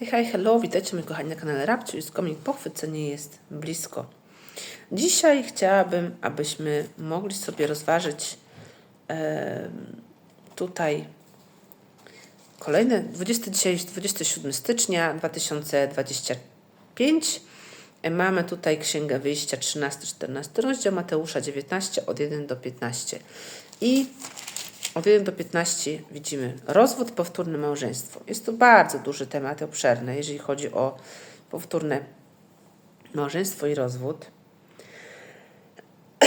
Hej, hej, hello, witajcie moi kochani na kanale Rabciu i Komik Pochwycenie jest blisko. Dzisiaj chciałabym, abyśmy mogli sobie rozważyć e, tutaj kolejne, 20, dzisiaj jest 27 stycznia 2025. E, Mamy tutaj Księgę Wyjścia 13-14 rozdział Mateusza 19 od 1 do 15. I od 1 do 15 widzimy rozwód, powtórne małżeństwo. Jest to bardzo duży temat, obszerny, jeżeli chodzi o powtórne małżeństwo i rozwód.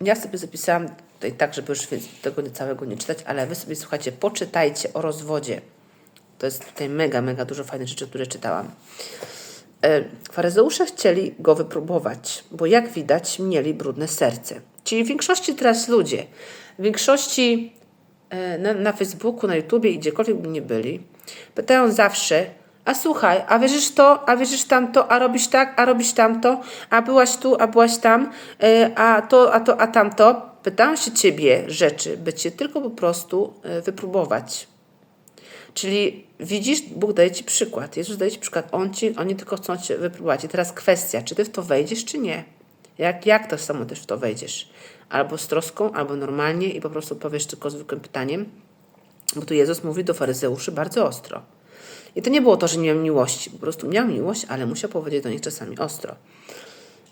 Ja sobie zapisałam tutaj tak, żeby już tego całego nie czytać, ale wy sobie słuchajcie, poczytajcie o rozwodzie. To jest tutaj mega, mega dużo fajnych rzeczy, które czytałam. E, Faryzeusze chcieli go wypróbować, bo jak widać, mieli brudne serce. Czyli w większości teraz ludzie, w większości e, na, na Facebooku, na YouTubie i gdziekolwiek by nie byli, pytają zawsze, a słuchaj, a wierzysz to, a wierzysz tamto, a robisz tak, a robisz tamto, a byłaś tu, a byłaś tam, e, a to, a to, a tamto. Pytają się ciebie rzeczy, by cię tylko po prostu wypróbować. Czyli widzisz, Bóg daje ci przykład. Jezus daje ci przykład. On ci, oni tylko chcą cię wypróbować. I teraz kwestia, czy ty w to wejdziesz, czy nie. Jak, jak to samo też w to wejdziesz? Albo z troską, albo normalnie i po prostu powiesz tylko zwykłym pytaniem. Bo tu Jezus mówi do faryzeuszy bardzo ostro. I to nie było to, że nie miał miłości. Po prostu miał miłość, ale musiał powiedzieć do nich czasami ostro.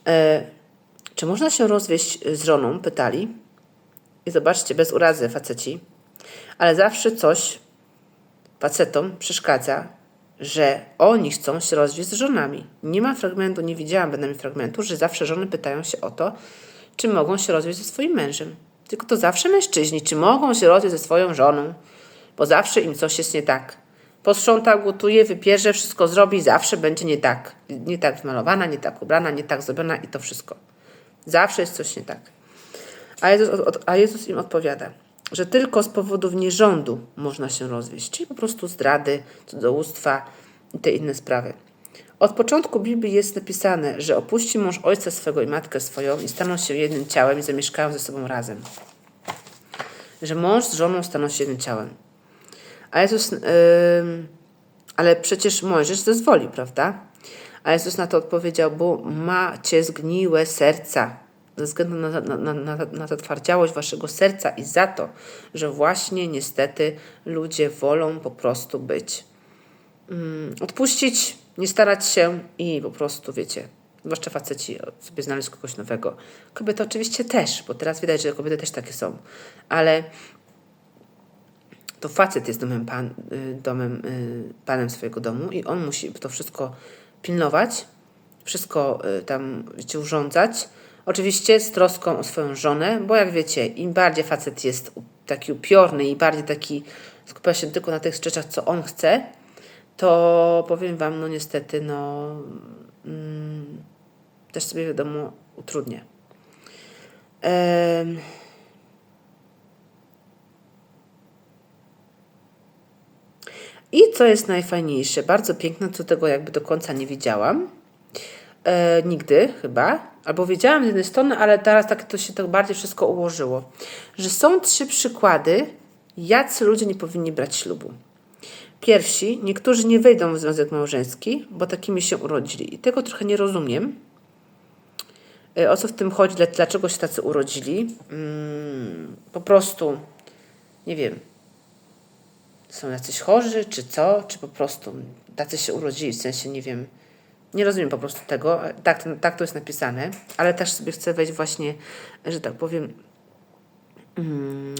E, czy można się rozwieść z żoną? Pytali. I zobaczcie, bez urazy faceci. Ale zawsze coś facetom przeszkadza, że oni chcą się rozwieść z żonami. Nie ma fragmentu, nie widziałam bynajmniej fragmentu, że zawsze żony pytają się o to, czy mogą się rozwieść ze swoim mężem. Tylko to zawsze mężczyźni, czy mogą się rozwieść ze swoją żoną, bo zawsze im coś jest nie tak. Posprząta, gotuje, wypierze, wszystko zrobi, zawsze będzie nie tak. Nie tak wymalowana, nie tak ubrana, nie tak zrobiona i to wszystko. Zawsze jest coś nie tak. A Jezus, a Jezus im odpowiada, że tylko z powodów nierządu można się rozwieść, czyli po prostu zdrady, cudzołóstwa i te inne sprawy. Od początku Biblii jest napisane, że opuści mąż ojca swego i matkę swoją i staną się jednym ciałem i zamieszkają ze sobą razem. Że mąż z żoną staną się jednym ciałem. A Jezus, ym, ale przecież Mojżesz zezwoli, prawda? A Jezus na to odpowiedział, bo macie zgniłe serca ze względu na, na, na, na, zatwardziałość waszego serca i za to, że właśnie niestety ludzie wolą po prostu być. Mm, odpuścić, nie starać się i po prostu, wiecie, zwłaszcza faceci sobie znaleźć kogoś nowego. Kobiety oczywiście też, bo teraz widać, że kobiety też takie są, ale to facet jest domem, pan, y, domem y, panem swojego domu i on musi to wszystko pilnować, wszystko y, tam wiecie, urządzać. Oczywiście z troską o swoją żonę, bo jak wiecie, im bardziej facet jest taki upiorny i bardziej taki skupia się tylko na tych rzeczach, co on chce, to powiem wam, no niestety, no mm, też sobie wiadomo utrudnia. Em, I co jest najfajniejsze, bardzo piękne, co tego jakby do końca nie widziałam. E, nigdy chyba. Albo wiedziałam z jednej strony, ale teraz tak to się tak bardziej wszystko ułożyło. Że są trzy przykłady, jacy ludzie nie powinni brać ślubu. Pierwsi, niektórzy nie wejdą w związek małżeński, bo takimi się urodzili. I tego trochę nie rozumiem. E, O co w tym chodzi, dla- dlaczego się tacy urodzili? Mm, po prostu, nie wiem, są jacyś chorzy, czy co, czy po prostu tacy się urodzili, w sensie nie wiem, nie rozumiem po prostu tego, tak, to- tak to jest napisane, ale też sobie chcę wejść właśnie, że tak powiem, mm,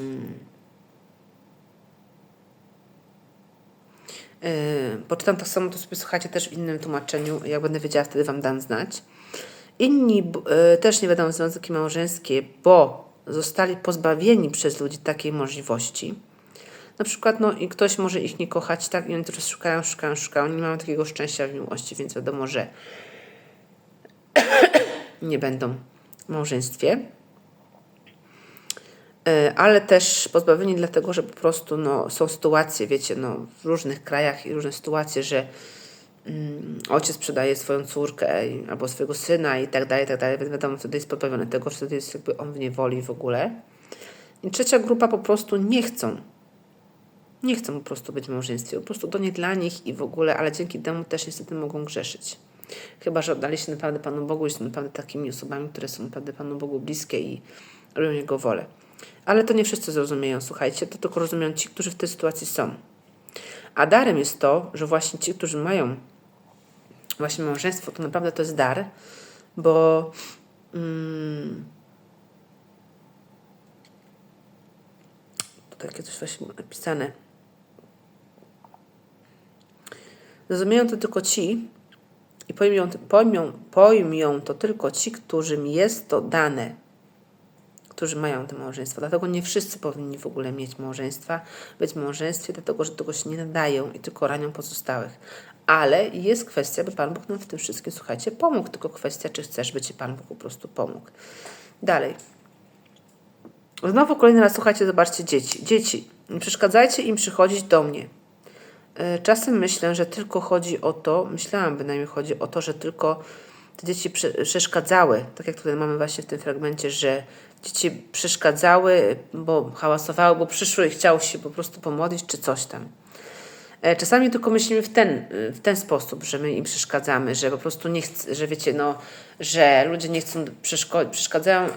yy, poczytam tak samo, to sobie słuchacie też w innym tłumaczeniu, jak będę wiedziała, wtedy Wam dam znać. Inni b- y, też nie wiadomo związki małżeńskie, bo zostali pozbawieni przez ludzi takiej możliwości. Na przykład, no i ktoś może ich nie kochać, tak? I oni też szukają, szukają, szukają. Nie mają takiego szczęścia w miłości, więc wiadomo, że nie będą w małżeństwie. E, Ale też pozbawieni dlatego, że po prostu no, są sytuacje, wiecie, no, w różnych krajach i różne sytuacje, że mm, ojciec sprzedaje swoją córkę albo swojego syna i tak dalej, i tak dalej. Więc wiadomo, wtedy jest pozbawiony tego, że wtedy jest jakby on w niewoli w ogóle. I trzecia grupa po prostu nie chcą nie chcą po prostu być w małżeństwie. Po prostu to nie dla nich i w ogóle, ale dzięki temu też niestety mogą grzeszyć. Chyba, że oddali się naprawdę Panu Bogu i są naprawdę takimi osobami, które są naprawdę Panu Bogu bliskie i robią Jego wolę. Ale to nie wszyscy zrozumieją, słuchajcie, to tylko rozumieją ci, którzy w tej sytuacji są. A darem jest to, że właśnie ci, którzy mają właśnie małżeństwo, to naprawdę to jest dar, bo mm, takie coś właśnie napisane. Zrozumieją to tylko ci i pojmą, pojmą, pojmą to tylko ci, którym jest to dane, którzy mają to małżeństwo. Dlatego nie wszyscy powinni w ogóle mieć małżeństwa, być w małżeństwie, dlatego że tego się nie nadają i tylko ranią pozostałych. Ale jest kwestia, by Pan Bóg nam w tym wszystkim, słuchajcie, pomógł. Tylko kwestia, czy chcesz, by Ci Pan Bóg po prostu pomógł. Dalej. Znowu kolejny raz, słuchajcie, zobaczcie dzieci. Dzieci, nie przeszkadzajcie im przychodzić do mnie. E, czasem myślę, że tylko chodzi o to, myślałam bynajmniej chodzi o to, że tylko te dzieci przeszkadzały, tak jak tutaj mamy właśnie w tym fragmencie, że dzieci przeszkadzały, bo hałasowały, bo przyszły i chciały się po prostu pomodlić czy coś tam. E, czasami tylko myślimy w ten, w ten sposób, że my im przeszkadzamy, że po prostu nie chcą, że wiecie, no, że ludzie nie chcą, przeszkadzają e,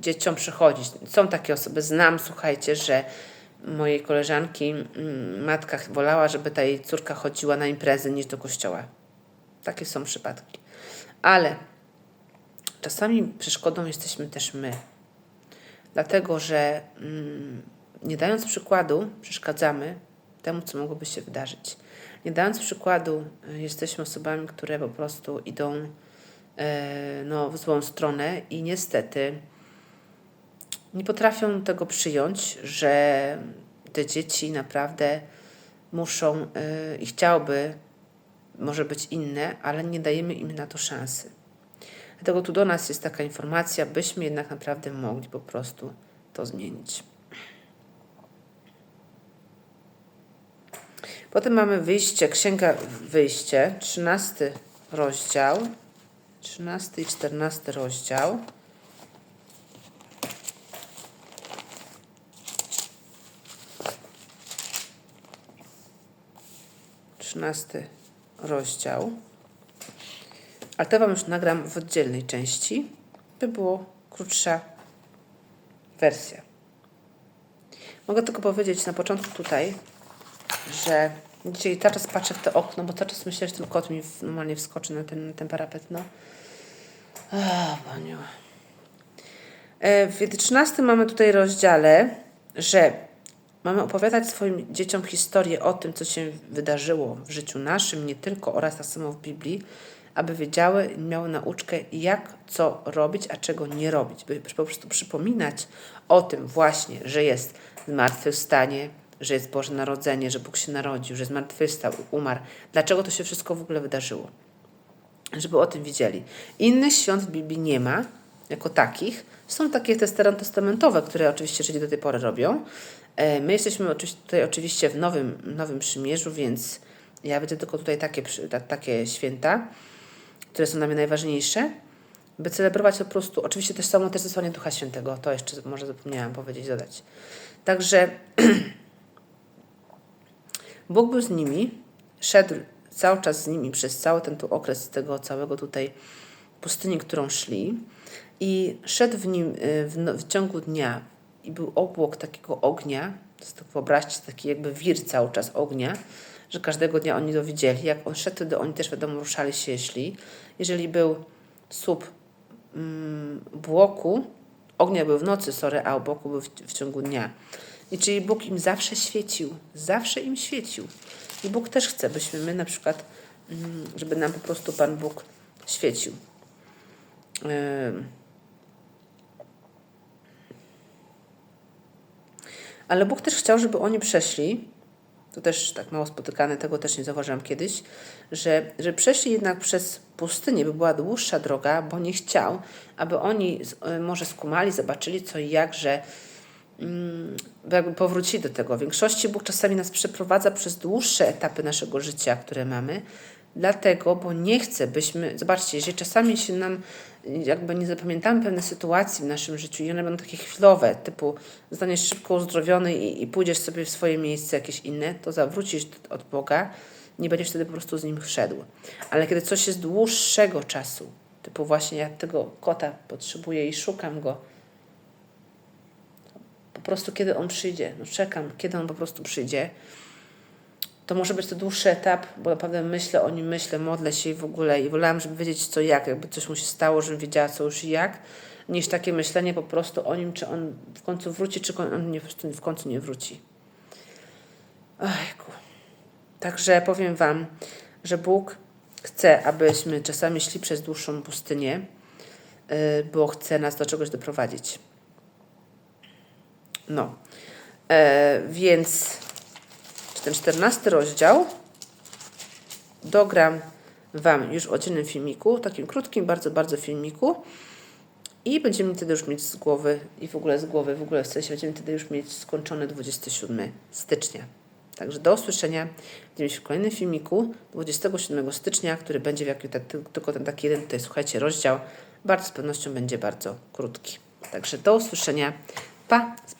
dzieciom przychodzić. Są takie osoby, znam, słuchajcie, że mojej koleżanki mm, matka wolała, żeby ta jej córka chodziła na imprezy niż do kościoła. Takie są przypadki. Ale czasami przeszkodą jesteśmy też my. Dlatego, że mm, nie dając przykładu, przeszkadzamy temu, co mogłoby się wydarzyć. Nie dając przykładu, y, jesteśmy osobami, które po prostu idą e, no, w złą stronę i niestety nie potrafią tego przyjąć, że te dzieci naprawdę muszą y, i chciałby może być inne, ale nie dajemy im na to szansy. Dlatego tu do nas jest taka informacja, byśmy jednak naprawdę mogli po prostu to zmienić. Potem mamy wyjście, księga wyjście, 13 rozdział, 13 i 14 rozdział. Trzynasty rozdział. Ale to Wam już nagram w oddzielnej części, by było krótsza wersja. Mogę tylko powiedzieć na początku tutaj, że Dzisiaj cały czas patrzę w to okno, bo cały czas myślę, że ten kot mi normalnie wskoczy na ten, ten parapet. No. O, paniu. E, w 13 mamy tutaj rozdziale, że mamy opowiadać swoim dzieciom historię o tym, co się wydarzyło w życiu naszym, nie tylko oraz tak samo w Biblii, aby wiedziały i miały nauczkę, jak co robić, a czego nie robić. By po prostu przypominać o tym właśnie, że jest zmartwychwstanie, że jest Boże Narodzenie, że Bóg się narodził, że zmartwychwstał, umarł. Dlaczego to się wszystko w ogóle wydarzyło? Żeby o tym wiedzieli. Innych świąt w Biblii nie ma, jako takich. Są takie te starotestamentowe, które oczywiście Żydzi do tej pory robią. E, my jesteśmy tutaj oczywiście w Nowym, nowym Przymierzu, więc ja widzę tylko tutaj takie, takie święta, które są dla mnie najważniejsze, by celebrować po prostu, oczywiście też samo też zesłanie Ducha Świętego, to jeszcze może zapomniałam powiedzieć, dodać. Także Bóg był z nimi, szedł cały czas z nimi przez cały ten tu okres tego całego tutaj pustyni, którą szli i szedł w nim y, w, no, w ciągu dnia i był obłok takiego ognia, to jest, wyobraźcie taki jakby wir cały czas ognia, że każdego dnia oni to widzieli. Jak on szedł, to oni też wiadomo ruszali się, jeśli. Jeżeli był słup mm, błoku, ognia był w nocy, sorry, a obłoku był w, w ciągu dnia. I czyli Bóg im zawsze świecił, zawsze im świecił. I Bóg też chce, byśmy my na przykład, mm, żeby nam po prostu Pan Bóg świecił. Ale Bóg też chciał, żeby oni przeszli, to też tak mało spotykane, tego też nie zauważyłam kiedyś, że, że przeszli jednak przez pustynię, by była dłuższa droga, bo nie chciał, aby oni może skumali, zobaczyli co i jak, że Mm, jakby powrócili do tego. W większości Bóg czasami nas przeprowadza przez dłuższe etapy naszego życia, które mamy, Dlatego, bo nie chcę, byśmy, zobaczcie, jeżeli czasami się nam jakby nie zapamiętamy pewne sytuacji w naszym życiu i one będą takie chwilowe, typu zostaniesz szybko uzdrowiony i, i pójdziesz sobie w swoje miejsce jakieś inne, to zawrócisz od Boga, nie będziesz wtedy po prostu z Nim szedł. Ale kiedy coś jest dłuższego czasu, typu właśnie ja tego kota potrzebuję i szukam go, po prostu kiedy on przyjdzie, no czekam, kiedy on po prostu przyjdzie, to może być to dłuższy etap, bo naprawdę myślę o nim, myślę, modlę się i w ogóle i wolałam, żeby wiedzieć co jak, jakby coś mu się stało, żebym wiedziała co już i jak, niż takie myślenie po prostu o nim, czy on w końcu wróci, czy on nie, w końcu nie wróci. Ojku. Także powiem Wam, że Bóg chce, abyśmy czasami szli przez dłuższą pustynię, yy, bo chce nas do czegoś doprowadzić. No, e, więc ten czternasty rozdział dogram Wam już w oddzielnym filmiku, takim krótkim, bardzo, bardzo filmiku i będziemy wtedy już mieć z głowy i w ogóle z głowy, w ogóle w sensie będziemy wtedy już mieć skończony 27 stycznia. Także do usłyszenia. Widzimy się w kolejnym filmiku 27 stycznia, który będzie w jakim, tylko ten taki jeden, tutaj słuchajcie, rozdział, bardzo z pewnością będzie bardzo krótki. Także do usłyszenia. Pa, z.